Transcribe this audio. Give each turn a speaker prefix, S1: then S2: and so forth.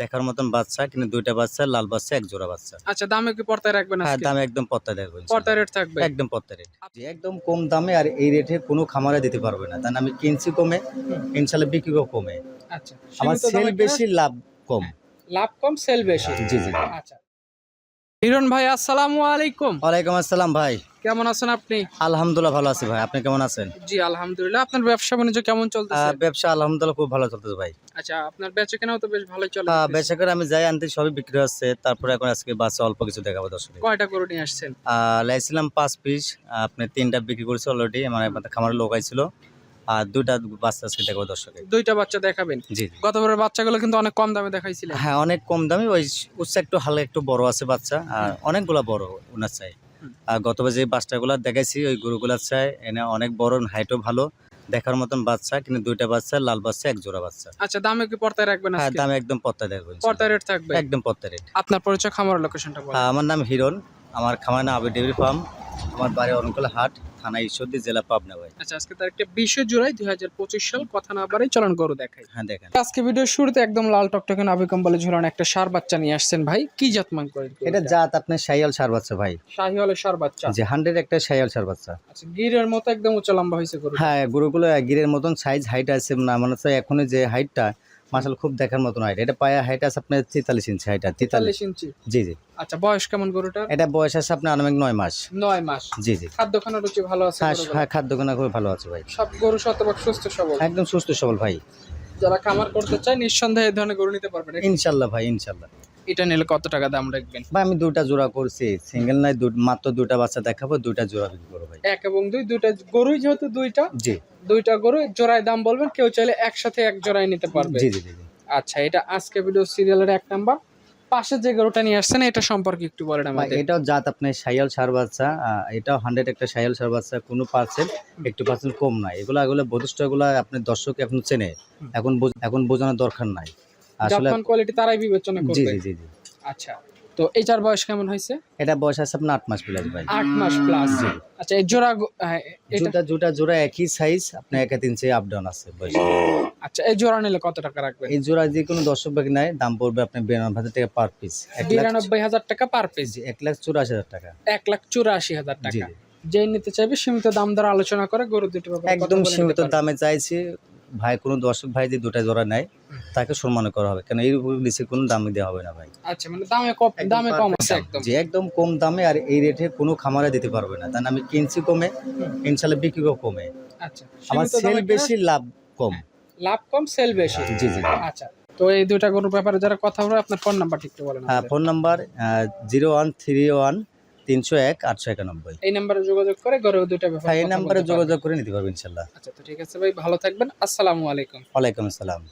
S1: দেখার মতন বাচ্চা কিন্তু দুইটা বাচ্চা লাল বাচ্চা এক জোড়া বাচ্চা।
S2: আচ্ছা দামে কি পর্দায় রাখবেন
S1: হ্যাঁ দামে একদম পর্দায় রাখবেন
S2: পর্দা রেট থাকবে?
S1: একদম পর্তায় রেট একদম কম দামে আর এই রেটে কোনো খামারে দিতে পারবে না। তাহলে আমি কিনছি কমে ইনশাল্লাহ বিক্রিও কমে।
S2: আচ্ছা
S1: আমার সেল বেশি লাভ কম।
S2: লাভ কম সেল বেশি?
S1: জি জি জি।
S2: আচ্ছা। হিরণ ভাই আসসালামু আলাইকুম।
S1: ওয়ালাইকুম আসসালাম ভাই।
S2: কেমন আছেন আপনি?
S1: আলহামদুলিল্লাহ ভালো আছি ভাই। আপনি কেমন আছেন?
S2: জি আলহামদুলিল্লাহ। আপনার ব্যবসা বাণিজ্য কেমন চলতেছে?
S1: ব্যবসা আলহামদুলিল্লাহ খুব ভালো চলতেছে ভাই।
S2: আচ্ছা আপনার বেচা কেনাও তো বেশ ভালোই চলে
S1: বেচা করে আমি যাই আনতে সবই বিক্রি হচ্ছে। তারপরে এখন আজকে বাচ্চা অল্প কিছু দেখাবো দর্শক
S2: কয়টা করে নিয়ে আসছেন?
S1: লাইছিলাম পাঁচ পিস। আপনি তিনটা বিক্রি করেছি অলরেডি মানে খামারে লোক আইছিল। আর দুইটা বাচ্চা আজকে দেখাবো দর্শকে।
S2: দুইটা বাচ্চা দেখাবেন?
S1: জি।
S2: গতবারের বাচ্চাগুলো কিন্তু অনেক কম দামে দেখাইছিলেন।
S1: হ্যাঁ অনেক কম দামি ওই উচ্চ একটু হালকা একটু বড় আছে বাচ্চা আর অনেকগুলা বড় ওনার চাই। আর গতবার যে বাচ্চাগুলা দেখাইছি ওই গরুগুলার চাই এনে অনেক বড় হাইটও ভালো দেখার মতন বাচ্চা কিন্তু দুইটা বাচ্চা লাল বাচ্চা এক জোড়া বাচ্চা।
S2: আচ্ছা দামে কি পর্তায় রাখবেন
S1: হ্যাঁ দামে একদম পর্তায় দেখব
S2: পর্দা রেট থাকবে?
S1: একদম পত্তা রেট
S2: আপনার পরিচয় খামার লোকেশনটা বলুন।
S1: আমার নাম হিরণ আমার খামার নাম আবি ডেয়ারি ফার্ম আমার বাড়ি অরণকোলা হাট। থানা ঈশ্বরদী জেলা পাবনা ভাই।
S2: আচ্ছা আজকে তার একটা বিশে জুলাই দুই হাজার পঁচিশ সাল। কথা না বাড়াই চলন গরু দেখাই।
S1: হ্যাঁ দেখেন।
S2: আজকে ভিডিওর শুরুতে একদম লাল টকটকে নাভি কম্বলে ঝুলানো একটা সার বাচ্চা নিয়ে আসছেন ভাই। কি জাত মান করে
S1: এটা জাত আপনার সাইয়াল সার বাচ্চা ভাই।
S2: শাহিওয়ালের সার বাচ্চা?
S1: যে হান্ড্রেড একটা সাইয়াল সার বাচ্চা।
S2: আচ্ছা গিরের মতো একদম উচ্চ লম্বা হয়েছে গরু
S1: হ্যাঁ গরুগুলো গিরের মতন সাইজ হাইট আছে না মানে হচ্ছে এখন যে হাইটটা মাসাল খুব দেখার মতন হাইট এটা পায়ে হাইট আছে আপনার তেতাল্লিশ ইঞ্চি হাইট তেতাল্লিশ।
S2: ইঞ্চি
S1: জি জি।
S2: আচ্ছা বয়স কেমন গরুটা?
S1: এটা বয়স আছে আপনার আনুমানিক নয় মাস।
S2: নয় মাস।
S1: জি জি।
S2: খাদ্য খানার রুচি ভালো আছে
S1: হ্যাঁ। হ্যাঁ খাদ্য খানা খুব ভালো আছে ভাই।
S2: সব গরু শতভাগ সুস্থ সবল?
S1: একদম সুস্থ সবল ভাই।
S2: যারা খামার করতে চায় নিঃসন্দেহে এই ধরনের গরু নিতে পারবেন।
S1: ইনশাল্লাহ ভাই ইনশাল্লাহ।
S2: এটা নিলে কত টাকা দাম রাখবেন?
S1: ভাই আমি দুটা জোড়া করছি। সিঙ্গেল নাই মাত্র দুটা বাচ্চা দেখাবো দুটা জোড়া বিক্রি করব ভাই।
S2: এক এবং দুই দুইটা গরুই যেহেতু দুইটা
S1: জি।
S2: দুইটা গরু জোড়ায় দাম বলবেন কেউ চাইলে একসাথে এক জোড়ায় নিতে পারবে।
S1: জি জি জি।
S2: আচ্ছা এটা আজকে ভিডিও সিরিয়ালের এক নাম্বার পাশে যে গরুটা নিয়ে আসছেন এটা সম্পর্কে একটু বলেন আমাদের।
S1: এটাও জাত আপনি সাইয়াল সার বাচ্চা। এটাও হান্ড্রেড একটা সাইয়াল সার বাচ্চা কোনো পার্সেন্ট একটু পার্সেন্ট কম নাই। এগুলো এগুলো বৈশিষ্ট্য এগুলো আপনার দর্শক এখন চেনে। এখন এখন বোঝানোর দরকার নাই। আসলে
S2: কোয়ালিটি তারাই বিবেচনা করবে।
S1: জি জি জি।
S2: আচ্ছা। তো এটার বয়স কেমন হয়েছে?
S1: এটা বয়স আছে আপনার আট মাস প্লাস ভাই।
S2: আট মাস প্লাস আচ্ছা এই জোড়া এটা
S1: জুটা জোড়া একই সাইজ আপনার এক তিন চেয়ে আপ ডাউন আছে বয়স।
S2: আচ্ছা এই জোড়া নিলে কত টাকা রাখবেন?
S1: এই জোড়া যে কোনো দর্শক ব্যাগ নেয় দাম পড়বে আপনার বিরানব্বই হাজার টাকা পার পিস এক লাখ
S2: বিরানব্বই হাজার টাকা পার পিস
S1: এক লাখ চুরাশি হাজার টাকা।
S2: এক লাখ চুরাশি হাজার টাকা। যে নিতে চাইবে সীমিত দাম দর আলোচনা করে গরু দুটো
S1: একদম সীমিত দামে চাইছি। ভাই কোনো দর্শক ভাই যে দুটা জোড়া নেয় তাকে সম্মান করা হবে। কেন এই নিচে কোনো দামে দেওয়া হবে না ভাই।
S2: আচ্ছা মানে দামে কম দামে কম আছে একদম।
S1: যে একদম কম দামে আর এই রেটে কোনো খামারে দিতে পারবে না। তাই আমি কিনছি কমে ইনশাল্লাহ বিক্রিও কমে।
S2: আচ্ছা
S1: আমার সেল বেশি লাভ কম।
S2: লাভ কম সেল বেশি।
S1: জি জি।
S2: আচ্ছা তো এই দুইটা গরুর ব্যাপারে যারা কথা বলে আপনার ফোন নাম্বারটা একটু বলেন
S1: হ্যাঁ phone number zero one three one তিনশো এক আটশো একানব্বই।
S2: এই নাম্বারে যোগাযোগ করে গরু দুইটা ব্যাপারে
S1: হ্যাঁ এই নাম্বারে যোগাযোগ করে নিতে পারবেন ইনশাল্লাহ।
S2: আচ্ছা তো ঠিক আছে ভাই ভালো থাকবেন। আসসালামু আলাইকুম।
S1: ওয়ালাইকুম আসসালাম।